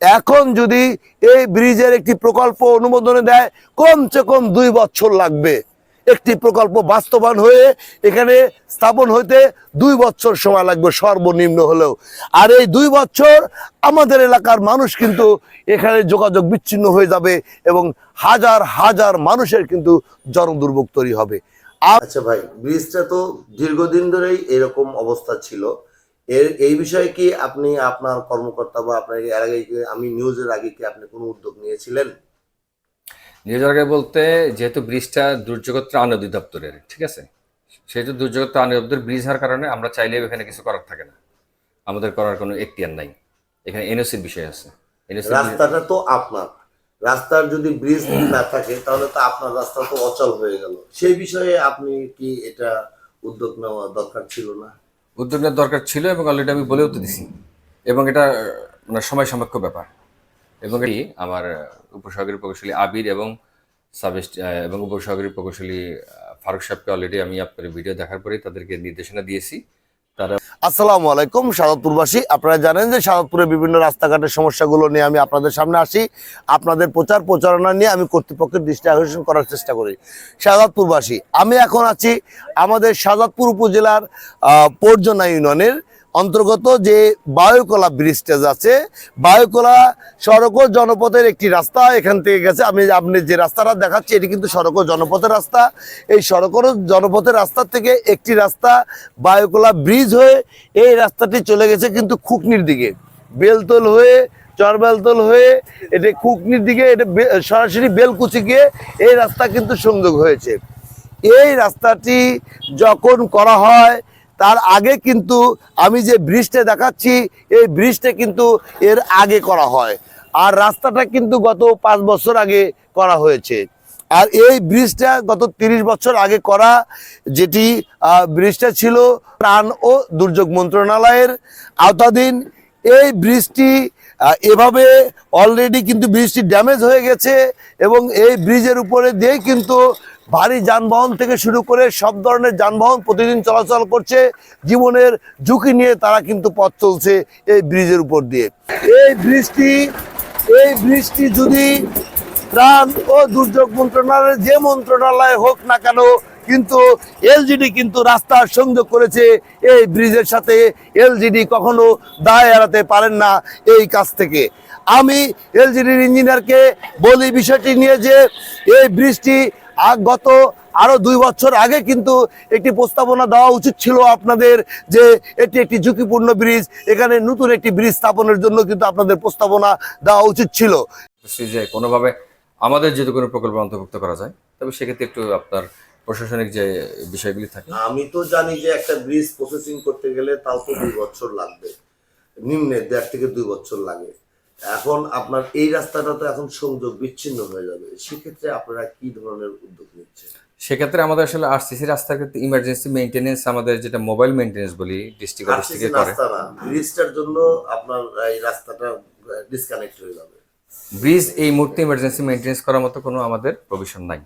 এখন যদি এই ব্রিজের একটি প্রকল্প অনুমোদনে দেয়, কমসে কম দুই বছর লাগবে। একটি প্রকল্প বাস্তবায়ন হয়ে এখানে স্থাপন হইতে দুই বছর সময় লাগবে সর্বনিম্ন হলেও। আর এই দুই বছর আমাদের এলাকার মানুষ কিন্তু এখানে যোগাযোগ বিচ্ছিন্ন হয়ে যাবে এবং হাজার হাজার মানুষের কিন্তু জনদুর্ভোগ তৈরি হবে। আচ্ছা ভাই, ব্রিজটা তো দীর্ঘদিন ধরেই এরকম অবস্থা ছিল। এর এই বিষয়ে কি আপনি আপনার কর্মকর্তা বা আপনার এর আগে আমি নিউজের আগে কি আপনি কোনো উদ্যোগ নিয়েছিলেন? নিউজ জায়গায় বলতে যেহেতু ব্রিজটা দুর্যোগ ত্রাণ অধিদপ্তরের ঠিক আছে? সেহেতু দুর্যোগ ত্রাণ অধিদপ্তর ব্রিজ হওয়ার কারণে আমরা চাইলেও এখানে কিছু করার থাকে না। আমাদের করার কোনো এখতিয়ার নাই। এখানে এনওসির বিষয় আছে। রাস্তাটা তো আপনার। রাস্তার যদি ব্রিজ না থাকে তাহলে তো আপনার রাস্তা তো অচল হয়ে গেল। সেই বিষয়ে আপনি কি এটা উদ্যোগ নেওয়া দরকার ছিল না? উদ্যোগ নেওয়ার দরকার ছিল এবং অলরেডি আমি বলেও তো দিছি। এবং এটা মানে সময় সাপেক্ষ ব্যাপার। এবং এটি আমার উপসাগরীয় প্রকৌশলী আবির এবং সাবেস্ট এবং উপসহকারী প্রকৌশলী ফারুক সাহেবকে অলরেডি আমি আপনার ভিডিও দেখার পরেই তাদেরকে নির্দেশনা দিয়েছি। আসসালামু আলাইকুম সাদতপুরবাসী আপনারা জানেন যে সাদতপুরের বিভিন্ন রাস্তাঘাটের সমস্যাগুলো নিয়ে আমি আপনাদের সামনে আসি। আপনাদের প্রচার প্রচারণা নিয়ে আমি কর্তৃপক্ষের দৃষ্টি আকর্ষণ করার চেষ্টা করি। সাদাতপুরবাসী আমি এখন আছি আমাদের সাদাতপুর উপজেলার পর্যনা ইউনিয়নের অন্তর্গত যে বায়ুকলা ব্রিজটেজ আছে, বায়ুকলা সড়ক ও জনপথের একটি রাস্তা এখান থেকে গেছে। আমি আপনি যে রাস্তাটা দেখাচ্ছি, এটি কিন্তু সড়ক ও জনপথের রাস্তা। এই সড়ক ও জনপথের রাস্তা থেকে একটি রাস্তা বায়ুকলা ব্রিজ হয়ে এই রাস্তাটি চলে গেছে কিন্তু খুকনির দিকে। বেলতল হয়ে, চরবেলতল হয়ে, এটা খুকনির দিকে, এটা সরাসরি বেলকুচি গিয়ে এই রাস্তা কিন্তু সংযোগ হয়েছে। এই রাস্তাটি যখন করা হয় তার আগে কিন্তু আমি যে ব্রিজটা দেখাচ্ছি, এই ব্রিজটা কিন্তু এর আগে করা হয়। আর রাস্তাটা কিন্তু গত পাঁচ বছর আগে করা হয়েছে। আর এই ব্রিজটা গত তিরিশ বছর আগে করা, যেটি ব্রিজটা ছিল প্রাণ ও দুর্যোগ মন্ত্রণালয়ের আওতাধীন। এই ব্রিজটি এভাবে অলরেডি কিন্তু ব্রিজটি ড্যামেজ হয়ে গেছে এবং এই ব্রিজের উপরে দিয়েই কিন্তু ভারী যানবাহন থেকে শুরু করে সব ধরনের যানবাহন প্রতিদিন চলাচল করছে। জীবনের ঝুঁকি নিয়ে তারা কিন্তু পথ চলছে এই ব্রিজের উপর দিয়ে। এই ব্রিজটি এই ব্রিজটি যদি ত্রাণ ও দুর্যোগ মন্ত্রণালয়ের যে মন্ত্রণালয় হোক না কেন, কিন্তু এলজিডি কিন্তু রাস্তার সংযোগ করেছে এই ব্রিজের সাথে। এলজিডি কখনো দায় এড়াতে পারেন না এই কাজ থেকে। আমি এলজিডির ইঞ্জিনিয়ারকে বলি বিষয়টি নিয়ে যে এই ব্রিজটি গত আরও দুই বছর আগে কিন্তু একটি প্রস্তাবনা দেওয়া উচিত ছিল আপনাদের যে এটি একটি ঝুঁকিপূর্ণ ব্রিজ এখানে নতুন একটি ব্রিজ স্থাপনের জন্য কিন্তু আপনাদের প্রস্তাবনা দেওয়া উচিত ছিল। যে কোনোভাবে আমাদের যদি কোনো প্রকল্প অন্তর্ভুক্ত করা যায় তবে সেক্ষেত্রে একটু আপনার প্রশাসনিক যে বিষয়গুলি থাকে। আমি তো জানি যে একটা ব্রিজ প্রসেসিং করতে গেলে তাও তো দুই বছর লাগবে। নিম্নে দেড় থেকে দুই বছর লাগে। এখন আপনার এই রাস্তাটা তো এখন সংযোগ বিচ্ছিন্ন হয়ে যাবে। সেক্ষেত্রে আপনারা কি ধরনের উদ্যোগ নিচ্ছেন? সেক্ষেত্রে আমাদের আসলে আরসিসি রাস্তার ক্ষেত্রে ইমার্জেন্সি মেইনটেনেন্স আমাদের যেটা মোবাইল মেইনটেনেন্স বলি ডিস্ট্রিক্ট আরসিসি ডিস্ট্রিক্টে করে। ব্রিজটার জন্য আপনার এই রাস্তাটা ডিসকানেক্ট হয়ে যাবে। ব্রিজ এই মুহূর্তে ইমার্জেন্সি মেইনটেনেন্স করার মতো কোনো আমাদের প্রভিশন নাই।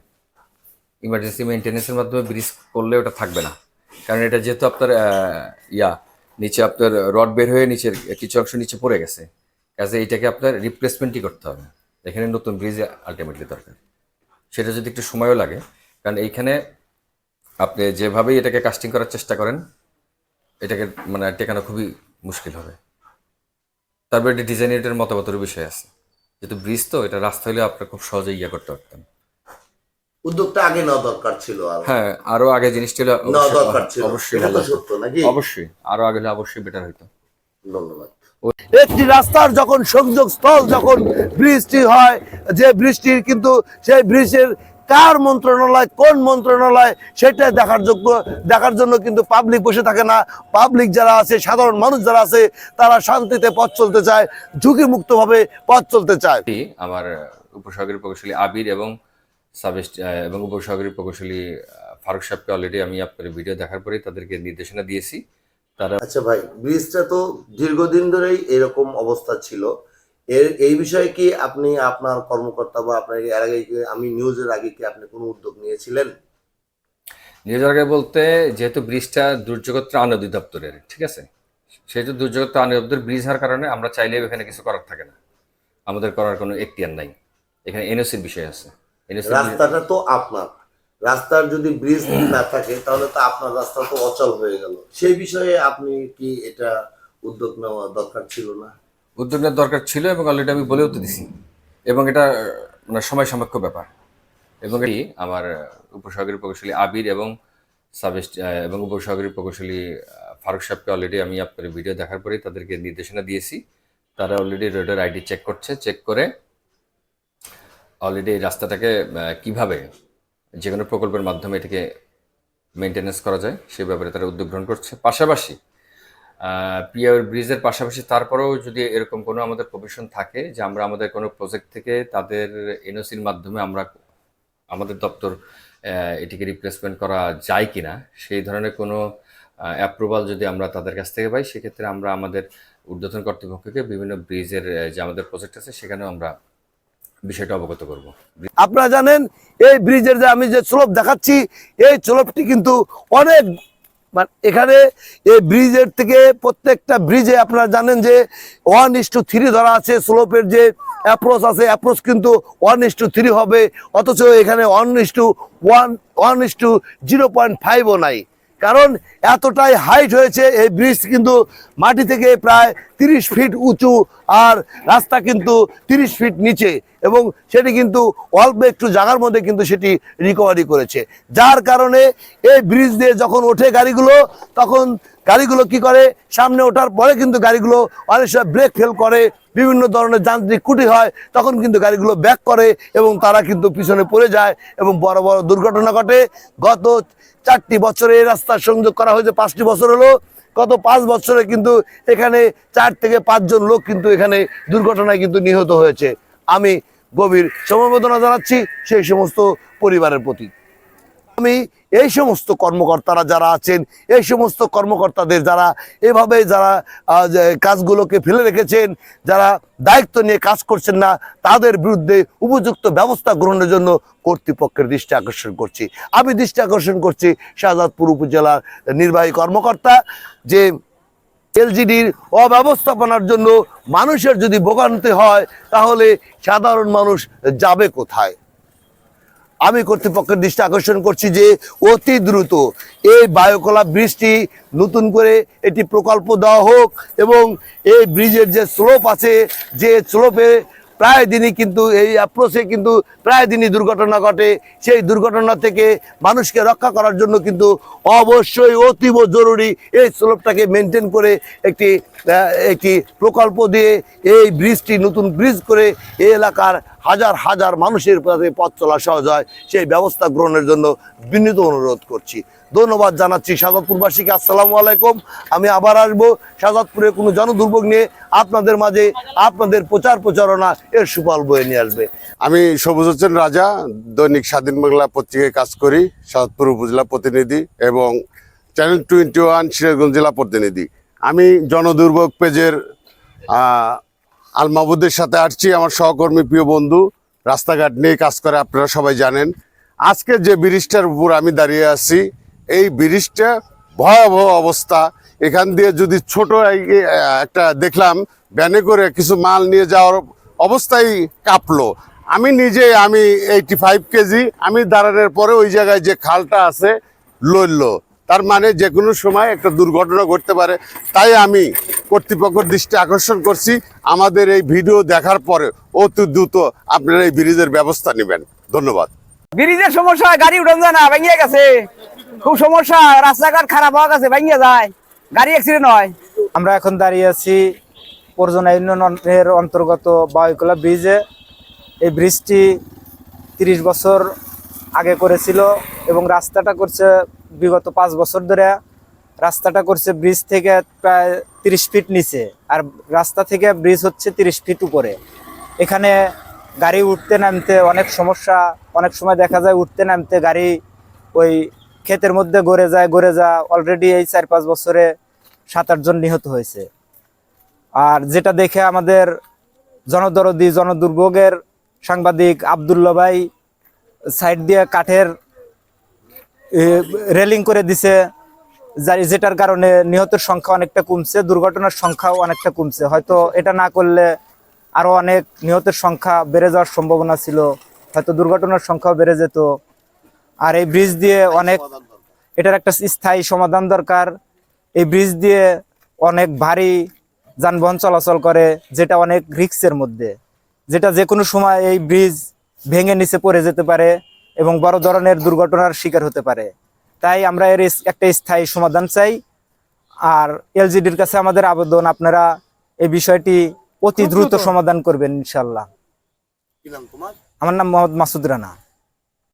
ইমার্জেন্সি মেইনটেনেন্সের মাধ্যমে ব্রিজ করলে ওটা থাকবে না। কারণ এটা যেহেতু আপনার ইয়া নিচে আপনার রড বের হয়ে নিচের কিছু অংশ নিচে পড়ে গেছে। কাজে এটাকে আপনার রিপ্লেসমেন্টই করতে হবে। এখানে নতুন ব্রিজ আলটিমেটলি দরকার। সেটা যদি একটু সময়ও লাগে কারণ এইখানে আপনি যেভাবেই এটাকে কাস্টিং করার চেষ্টা করেন এটাকে মানে টেকানো খুবই মুশকিল হবে। তারপরে এটি ডিজাইনের মতামতের বিষয় আছে। যেহেতু ব্রিজ তো এটা রাস্তা হলে আপনার খুব সহজে ইয়া করতে পারতেন। উদ্যোগটা আগে নেওয়া দরকার ছিল হ্যাঁ আরও আগে জিনিসটা হলে অবশ্যই- দরকার ছিল। অবশ্যই আরও আগে হলে অবশ্যই বেটার হতো ধন্যবাদ। একটি রাস্তার যখন সংযোগ স্থল, যখন বৃষ্টি হয়, যে বৃষ্টির কিন্তু সেই ব্রিজের কার মন্ত্রণালয়, কোন মন্ত্রণালয় সেটা দেখার যোগ্য, দেখার জন্য কিন্তু পাবলিক বসে থাকে না। পাবলিক যারা আছে, সাধারণ মানুষ যারা আছে, তারা শান্তিতে পথ চলতে চায়, ঝুঁকিমুক্তভাবে পথ চলতে চায়। আমার উপসহকারী প্রকৌশলী আবির এবং এবং উপসহকারী প্রকৌশলী ফারুক সাহেবকে অলরেডি আমি আপনার ভিডিও দেখার পরেই তাদেরকে নির্দেশনা দিয়েছি। তারা আচ্ছা ভাই ব্রিজটা তো দীর্ঘদিন ধরেই এরকম অবস্থা ছিল। এর এই বিষয়ে কি আপনি আপনার কর্মকর্তা বা আপনার এর আগে আমি নিউজের আগে কি আপনি কোনো উদ্যোগ নিয়েছিলেন? নিউজ জায়গায় বলতে যেহেতু ব্রিজটা দুর্যোগ ত্রাণ অধিদপ্তরের ঠিক আছে? সেহেতু দুর্যোগ ত্রাণ অধিদপ্তর ব্রিজ হওয়ার কারণে আমরা চাইলেও এখানে কিছু করার থাকে না। আমাদের করার কোনো এখতিয়ার নাই। এখানে এনওসির বিষয় আছে। রাস্তাটা তো আপনার। রাস্তার যদি ব্রিজ না থাকে তাহলে তো আপনার রাস্তা তো অচল হয়ে গেল। সেই বিষয়ে আপনি কি এটা উদ্যোগ নেওয়া দরকার ছিল না? উদ্যোগ নেওয়ার দরকার ছিল এবং অলরেডি আমি বলেও তো দিছি। এবং এটা মানে সময় সাপেক্ষ ব্যাপার। এবং এটি আমার আহ, উপসাগরীয় প্রকৌশলী আবির এবং সাবেস্ট এবং উপসাগরীয় প্রকৌশলী ফারুক সাহেবকে অলরেডি আমি আপনার ভিডিও দেখার পরেই তাদেরকে নির্দেশনা দিয়েছি। তারা অলরেডি রোডের আইডি চেক করছে। চেক করে অলরেডি রাস্তাটাকে কীভাবে যে কোনো প্রকল্পের মাধ্যমে এটাকে মেনটেনেন্স করা যায় সে ব্যাপারে তারা উদ্যোগ গ্রহণ করছে। পাশাপাশি পিআর ব্রিজের পাশাপাশি তারপরেও যদি এরকম কোনো আমাদের প্রভিশন থাকে যে আমরা আমাদের কোনো প্রজেক্ট থেকে তাদের এনওসির মাধ্যমে আমরা আমাদের দপ্তর এটিকে রিপ্লেসমেন্ট করা যায় কিনা, সেই ধরনের কোনো অ্যাপ্রুভাল যদি আমরা তাদের কাছ থেকে পাই, সেক্ষেত্রে আমরা আমাদের ঊর্ধ্বতন কর্তৃপক্ষকে বিভিন্ন ব্রিজের যে আমাদের প্রজেক্ট আছে, সেখানেও আমরা বিষয়টা অবগত করব। আপনারা জানেন, এই ব্রিজের যে আমি যে স্লোপ দেখাচ্ছি, এই স্লোপটি কিন্তু অনেক মানে এখানে এই ব্রিজের থেকে প্রত্যেকটা ব্রিজে আপনারা জানেন যে ওয়ান ইস টু থ্রি ধরা আছে, স্লোপের যে অ্যাপ্রোচ আছে অ্যাপ্রোচ কিন্তু ওয়ান ইস টু থ্রি হবে, অথচ এখানে one is two one one is two zero point ফাইভও নাই। কারণ এতটাই হাইট হয়েছে, এই ব্রিজ কিন্তু মাটি থেকে প্রায় তিরিশ ফিট উঁচু আর রাস্তা কিন্তু তিরিশ ফিট নিচে। এবং সেটি কিন্তু অল্প একটু জায়গার মধ্যে কিন্তু সেটি রিকভারি করেছে। যার কারণে এই ব্রিজ দিয়ে যখন ওঠে গাড়িগুলো, তখন গাড়িগুলো কি করে? সামনে ওঠার পরে কিন্তু গাড়িগুলো অনেক সময় ব্রেক ফেল করে, বিভিন্ন ধরনের যান্ত্রিক কুটি হয়, তখন কিন্তু গাড়িগুলো ব্যাক করে এবং তারা কিন্তু পিছনে পড়ে যায় এবং বড় বড় দুর্ঘটনা ঘটে। গত চারটি বছরে এই রাস্তার সংযোগ করা হয়েছে, পাঁচটি বছর হলো। গত পাঁচ বছরে কিন্তু এখানে চার থেকে পাঁচজন লোক কিন্তু এখানে দুর্ঘটনায় কিন্তু নিহত হয়েছে। আমি গভীর সমবেদনা জানাচ্ছি সেই সমস্ত পরিবারের প্রতি। আমি এই সমস্ত কর্মকর্তারা যারা আছেন, এই সমস্ত কর্মকর্তাদের যারা এভাবে যারা কাজগুলোকে ফেলে রেখেছেন, যারা দায়িত্ব নিয়ে কাজ করছেন না, তাদের বিরুদ্ধে উপযুক্ত ব্যবস্থা গ্রহণের জন্য কর্তৃপক্ষের দৃষ্টি আকর্ষণ করছি। আমি দৃষ্টি আকর্ষণ করছি শাহজাদপুর উপজেলার নির্বাহী কর্মকর্তা যে এলজিডির অব্যবস্থাপনার জন্য মানুষের যদি ভোগান্তি হয়, তাহলে সাধারণ মানুষ যাবে কোথায়? আমি কর্তৃপক্ষের দৃষ্টি আকর্ষণ করছি যে অতি দ্রুত এই বায়োকলা ব্রিজটি নতুন করে এটি প্রকল্প দেওয়া হোক এবং এই ব্রিজের যে স্লোপ আছে, যে স্লোপে প্রায় দিনই কিন্তু এই অ্যাপ্রোচে কিন্তু প্রায় দিনই দুর্ঘটনা ঘটে। সেই দুর্ঘটনা থেকে মানুষকে রক্ষা করার জন্য কিন্তু অবশ্যই অতীব জরুরি এই স্লোপটাকে মেনটেন করে একটি একটি প্রকল্প দিয়ে এই ব্রিজটি নতুন ব্রিজ করে এই এলাকার হাজার হাজার মানুষের পথে পথ চলা সহজ হয়। সেই ব্যবস্থা গ্রহণের জন্য বিনীত অনুরোধ করছি। ধন্যবাদ জানাচ্ছি সাজাদপুরবাসীকে। আসসালামু আলাইকুম। আমি আবার আসব সাজাদপুরে কোনো জনদুর্ভোগ নিয়ে। আপনাদের মাঝে আপনাদের প্রচার প্রচারণা এর সুফল বয়ে নিয়ে আসবে। আমি সবুজ হোসেন রাজা, দৈনিক স্বাধীন বাংলা পত্রিকায় কাজ করি সাতপুর উপজেলা প্রতিনিধি এবং চ্যানেল টোয়েন্টি ওয়ান সিরাজগঞ্জ জেলা প্রতিনিধি। আমি জনদুর্ভোগ পেজের আল মাহবুদের সাথে আসছি, আমার সহকর্মী প্রিয় বন্ধু। রাস্তাঘাট নিয়ে কাজ করে, আপনারা সবাই জানেন। আজকে যে ব্রিজটার উপর আমি দাঁড়িয়ে আছি, এই ব্রিজটা ভয়াবহ অবস্থা। এখান দিয়ে যদি ছোট একটা দেখলাম, ভ্যানে করে কিছু মাল নিয়ে যাওয়ার অবস্থায় কাঁপলো। আমি নিজে, আমি এইটি ফাইভ কেজি, আমি দাঁড়ানোর পরে ওই জায়গায় যে খালটা আছে লড়লো তার মানে যে কোনো সময় একটা দুর্ঘটনা ঘটতে পারে। তাই আমি কর্তৃপক্ষের দৃষ্টি আকর্ষণ করছি। আমাদের এই ভিডিও দেখার পরে অতি দ্রুত আপনারা এই ব্রিজের ব্যবস্থা নেবেন। ধন্যবাদ। ব্রিজের সমস্যা গাড়ি উঠন যায় না ভেঙে গেছে। খুব সমস্যা রাস্তাঘাট খারাপ হওয়া গেছে ভেঙে যায়। গাড়ি অ্যাক্সিডেন্ট হয়। আমরা এখন দাঁড়িয়ে আছি পরজনা ইউনিয়নের অন্তর্গত বায়ুকলা ব্রিজে। এই ব্রিজটি তিরিশ বছর আগে করেছিল এবং রাস্তাটা করছে বিগত পাঁচ বছর ধরে। রাস্তাটা করছে ব্রিজ থেকে প্রায় তিরিশ ফিট নিচে, আর রাস্তা থেকে ব্রিজ হচ্ছে তিরিশ ফিট উপরে। এখানে গাড়ি উঠতে নামতে অনেক সমস্যা, অনেক সময় দেখা যায় উঠতে নামতে গাড়ি ওই ক্ষেতের মধ্যে গড়ে যায়, গড়ে যা অলরেডি এই চার পাঁচ বছরে সাত আটজন নিহত হয়েছে। আর যেটা দেখে আমাদের জনদরদি, জনদুর্ভোগের সাংবাদিক আবদুল্লা ভাই সাইড দিয়ে কাঠের রেলিং করে দিছে। যেটার কারণে নিহতের সংখ্যা অনেকটা কমছে, দুর্ঘটনার সংখ্যাও অনেকটা কমছে। হয়তো এটা না করলে আরও অনেক নিহতের সংখ্যা বেড়ে যাওয়ার সম্ভাবনা ছিল, হয়তো দুর্ঘটনার সংখ্যাও বেড়ে যেত। আর এই ব্রিজ দিয়ে অনেক এটার একটা স্থায়ী সমাধান দরকার। এই ব্রিজ দিয়ে অনেক ভারী যানবাহন চলাচল করে, যেটা অনেক রিক্সের মধ্যে। যেটা যে কোনো সময় এই ব্রিজ ভেঙে নিচে পড়ে যেতে পারে এবং বড় ধরনের দুর্ঘটনার শিকার হতে পারে। তাই আমরা এর একটা স্থায়ী সমাধান চাই। আর এলজিডির কাছে আমাদের আবেদন আপনারা এই বিষয়টি অতি দ্রুত সমাধান করবেন ইনশাল্লাহ আমার নাম মোহাম্মদ মাসুদ রানা।